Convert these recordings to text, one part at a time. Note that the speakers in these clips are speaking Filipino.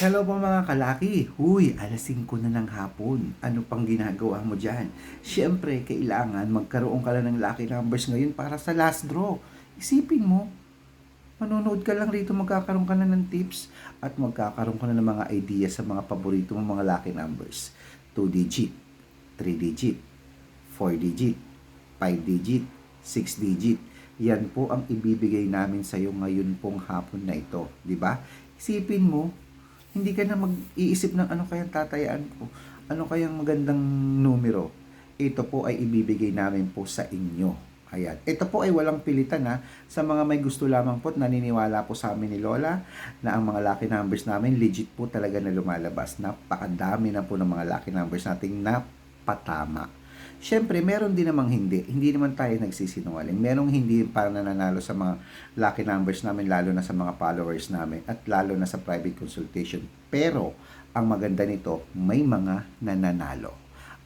Hello po mga kalaki. Huy, alas 5 na ng hapon. Ano pang ginagawa mo dyan? Siyempre, kailangan magkaroon ka lang ng lucky numbers ngayon para sa last draw. Isipin mo, manonood ka lang rito, magkakaroon ka na ng tips at magkakaroon ka na ng mga ideas sa mga paborito mong mga lucky numbers. 2 digit, 3 digit, 4 digit, 5 digit, 6 digit. Yan po ang ibibigay namin sa iyo ngayon pong hapon na ito, di ba? Isipin mo, hindi ka na mag-iisip ng ano kayang tatayaan ko, ano kayang magandang numero. Ito po ay ibibigay namin po sa inyo. Ayan. Ito po ay walang pilitan ha. Sa mga may gusto lamang po, at naniniwala po sa amin ni Lola na ang mga lucky numbers namin legit po talaga na lumalabas. Napakadami na po ng mga lucky numbers nating napatama. Siyempre, meron din namang hindi. Hindi naman tayo nagsisinungaling. Merong hindi pa nananalo sa mga lucky numbers namin, lalo na sa mga followers namin, at lalo na sa private consultation. Pero, ang maganda nito, may mga nananalo.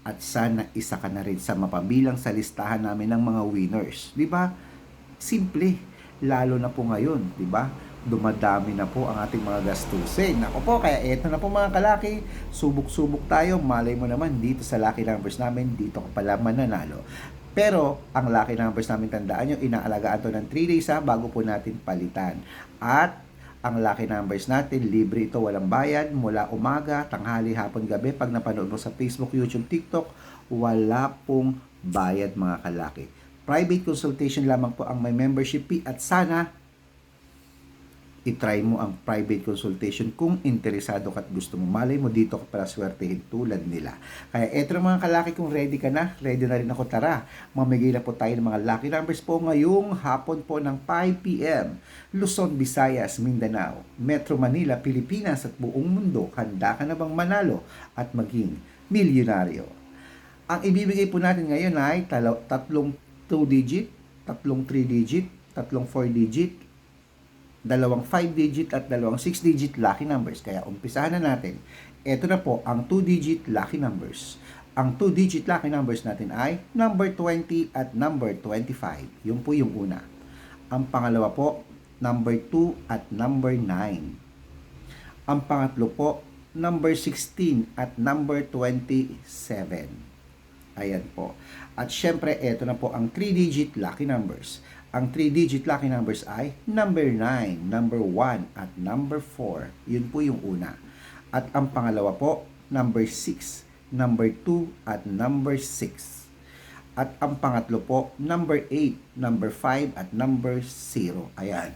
At sana isa ka na rin sa mapabilang sa listahan namin ng mga winners. Di ba? Simple. Lalo na po ngayon, di ba? Dumadami na po ang ating mga gastusin. Ako po, kaya eto na po mga kalaki, subok-subok tayo, malay mo naman dito sa lucky numbers namin, dito ka pala mananalo. Pero, ang lucky numbers namin, tandaan nyo, inaalagaan to ng 3 days ha, bago po natin palitan. At, ang lucky numbers natin, libre ito, walang bayad, mula umaga, tanghali, hapon, gabi, pag napanood mo sa Facebook, YouTube, TikTok, wala pong bayad mga kalaki. Private consultation lamang po ang may membership fee at sana itry mo ang private consultation kung interesado ka at gusto mo. Malay mo dito ka para swertehin tulad nila. Kaya eto mga kalaki kung ready ka na, ready na rin ako tara. Mamigay na po tayo ng mga lucky numbers po ngayong hapon po ng 5pm. Luzon, Visayas, Mindanao, Metro Manila, Pilipinas at buong mundo. Handa ka na bang manalo at maging milyonaryo? Ang ibibigay po natin ngayon ay tatlong 2 digit, tatlong 3 digit, tatlong 4 digit, dalawang 5 digit at dalawang 6 digit lucky numbers. Kaya umpisahan na natin. Ito na po ang 2 digit lucky numbers. Ang 2 digit lucky numbers natin ay number 20 at number 25. Yun po yung una. Ang pangalawa po, number 2 at number 9. Ang pangatlo po, number 16 at number 27. Ayan po. At syempre, ito na po ang 3 digit lucky numbers. Ang 3-digit lucky numbers ay number 9, number 1, at number 4. Yun po yung una. At ang pangalawa po, number 6, number 2, at number 6. At ang pangatlo po, number 8, number 5, at number 0. Ayan.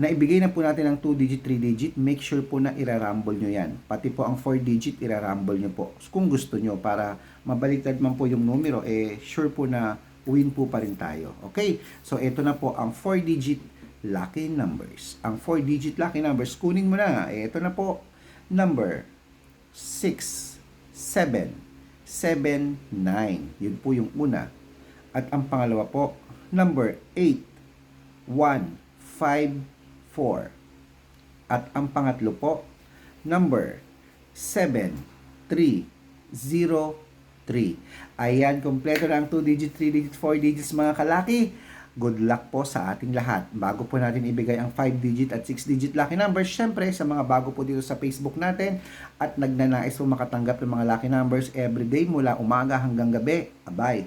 Naibigay na po natin ang 2-digit, 3-digit. Make sure po na irarumble nyo yan. Pati po ang 4-digit, irarumble nyo po. Kung gusto nyo, para mabaliktad man po yung numero, eh sure po na win po pa rin tayo. Okay? So, ito na po ang 4-digit lucky numbers. Ang 4-digit lucky numbers, kunin mo na. Ito na po, number 6, 7, 7, 9. Yun po yung una. At ang pangalawa po, number 8, 1, 5, 4. At ang pangatlo po, number 7, 3, 0, 3. Ayan, kompleto na ang 2 digit, 3 digit, 4 digits mga kalaki. Good luck po sa ating lahat. Bago po natin ibigay ang 5 digit at 6 digit lucky numbers, syempre sa mga bago po dito sa Facebook natin at nagnanais po makatanggap ng mga lucky numbers everyday mula umaga hanggang gabi, abay.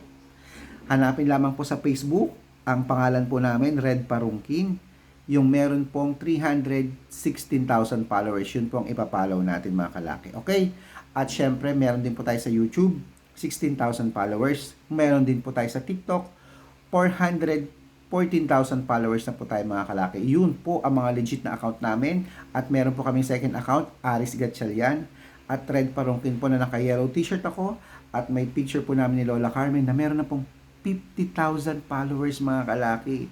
Hanapin lamang po sa Facebook ang pangalan po namin, Red Parungking. Yung meron pong 316,000 followers, yun po ang ipapollow natin mga kalaki. Okay? At syempre, meron din po tayo sa YouTube 16,000 followers. Meron din po tayo sa TikTok, 414,000 followers na po tayo mga kalaki. Yun po ang mga legit na account namin. At meron po kaming second account, Aris Gatchalian. At Red Parungkin po na naka-yellow t-shirt ako. At may picture po namin ni Lola Carmen na meron na pong 50,000 followers mga kalaki.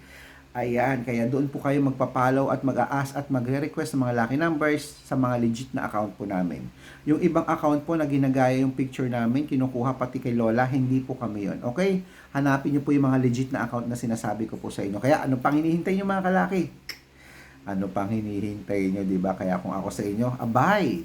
Ayan, kaya doon po kayo magpa-follow at mag-a-ask at magre-request ng mga lucky numbers sa mga legit na account po namin. Yung ibang account po na ginagaya yung picture namin, kinukuha pati kay Lola, hindi po kami yon Okay? Hanapin niyo po yung mga legit na account na sinasabi ko po sa inyo. Kaya ano pang hinihintay niyo mga kalaki? Ano pang hinihintay niyo, di ba? Kaya kung ako sa inyo, abay!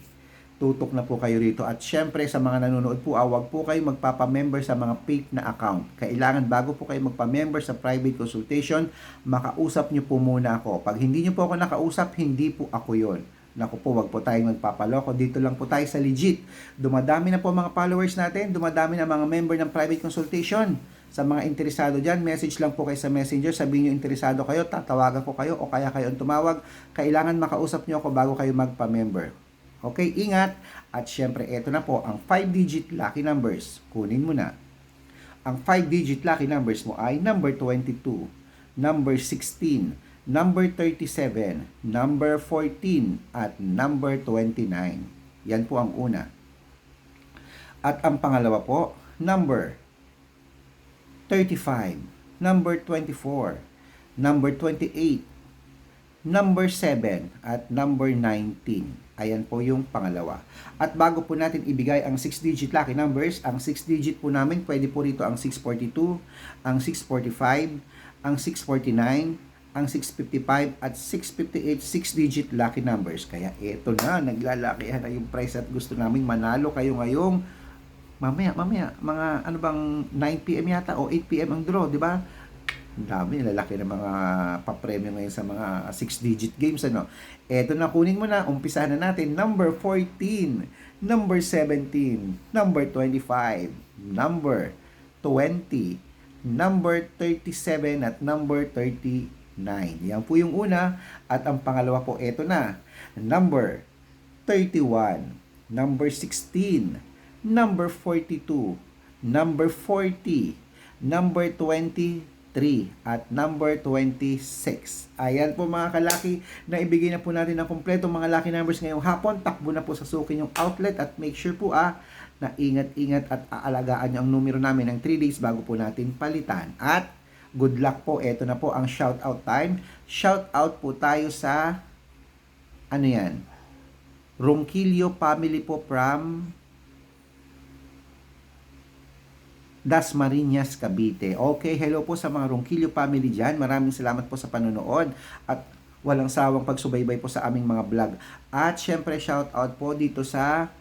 Tutok na po kayo rito. At syempre sa mga nanonood po, ah, wag po kayo magpapa-member sa mga fake na account. Kailangan bago po kayo magpa-member sa private consultation, makausap nyo po muna ako. Pag hindi nyo po ako nakausap, hindi po ako yon. Naku po, wag po tayong magpapaloko. Dito lang po tayo sa legit. Dumadami na po mga followers natin. Dumadami na mga member ng private consultation. Sa mga interesado dyan, message lang po kayo sa messenger. Sabihin nyo interesado kayo, tatawagan ko kayo o kaya kayo ang tumawag. Kailangan makausap nyo ako bago kayo magpa-member. Okay, ingat. At syempre, eto na po ang 5-digit lucky numbers. Kunin mo na. Ang 5-digit lucky numbers mo ay number 22, number 16, number 37, number 14, at number 29. Yan po ang una. At ang pangalawa po, number 35, number 24, number 28, number 7, at number 19. Ayan po yung pangalawa. At bago po natin ibigay ang 6-digit lucky numbers, ang 6-digit po namin, pwede po rito ang 642, ang 645, ang 649, ang 655 at 658 6-digit lucky numbers. Kaya eto na, naglalakihan na yung price at gusto namin manalo kayo ngayong mamaya, mamaya, mga ano bang 9 p.m. yata o 8 p.m. ang draw, di ba? Dami, lalaki ng mga papremyo ngayon sa mga 6-digit games, ano. Eto na, kunin mo na, umpisahan na natin, number 14, number 17, number 25, number 20, number 37 at number 39. Yan po yung una. At ang pangalawa po, eto na. Number 31, number 16, number 42, number 40, number 23, at number 26. Ayan po mga kalaki, na ibigay na po natin ang kompleto mga lucky numbers ngayong hapon. Takbo na po sa sukin yung outlet at make sure po ah, na ingat-ingat at aalagaan nyo ang numero namin ng 3 days bago po natin palitan. At good luck po. Ito na po ang shout out time. Shout out po tayo sa ano yan? Ronquillo family po from Dasmariñas, Cavite. Okay, hello po sa mga Ronquillo family dyan. Maraming salamat po sa panonood at walang sawang pagsubaybay po sa aming mga vlog. At syempre shout out po dito sa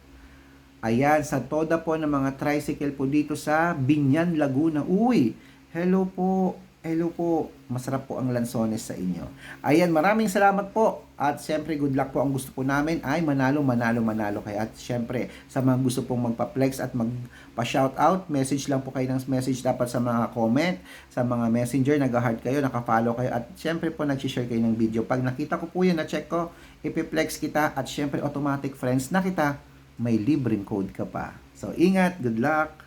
ayan, sa toda po ng mga tricycle po dito sa Binyan, Laguna. Uy, hello po. Hello po. Masarap po ang lansones sa inyo. Ayan, maraming salamat po. At syempre, good luck po. Ang gusto po namin ay manalo, manalo, manalo kayo. At syempre, sa mga gusto pong magpa-flex at magpa-shoutout, message lang po kayo ng message dapat sa mga comment, sa mga messenger, nag-heart kayo, naka-follow kayo. At syempre po, nag-share kayo ng video. Pag nakita ko po yun, na-check ko, ipiplex kita. At syempre, automatic friends na kita, may libreng code ka pa. So, ingat. Good luck.